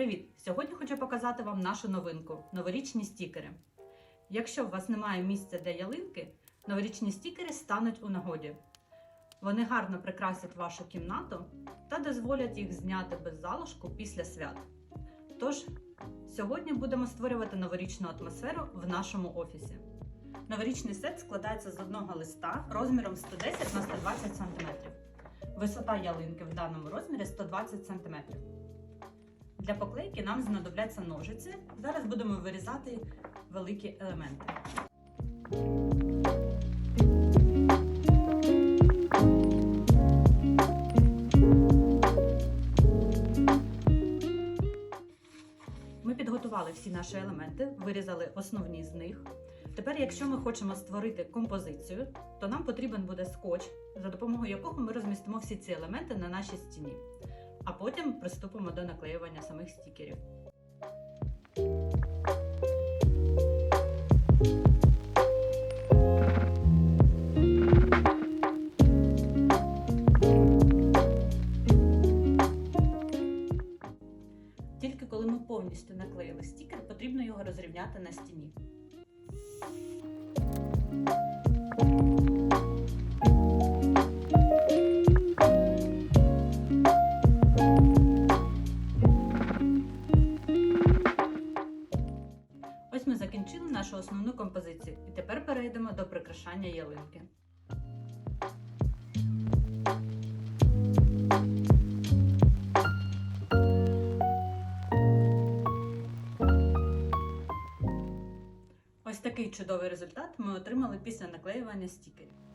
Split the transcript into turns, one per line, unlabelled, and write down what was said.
Привіт! Сьогодні хочу показати вам нашу новинку новорічні стікери. Якщо у вас немає місця для ялинки, новорічні стікери стануть у нагоді. Вони гарно прикрасять вашу кімнату та дозволять їх зняти без залишку після свят. Тож, сьогодні будемо створювати новорічну атмосферу в нашому офісі. Новорічний сет складається з одного листа розміром 110 на 120 см. Висота ялинки в даному розмірі 120 см. Для поклейки нам знадобляться ножиці. Зараз будемо вирізати великі елементи. Ми підготували всі наші елементи, вирізали основні з них. Тепер, якщо ми хочемо створити композицію, то нам потрібен буде скотч, за допомогою якого ми розмістимо всі ці елементи на нашій стіні. А потім приступимо до наклеювання самих стікерів. Тільки коли ми повністю наклеїли стікер, потрібно його розрівняти на стіні. Закінчили нашу основну композицію і тепер перейдемо до прикрашання ялинки. Ось такий чудовий результат ми отримали після наклеювання стікерів.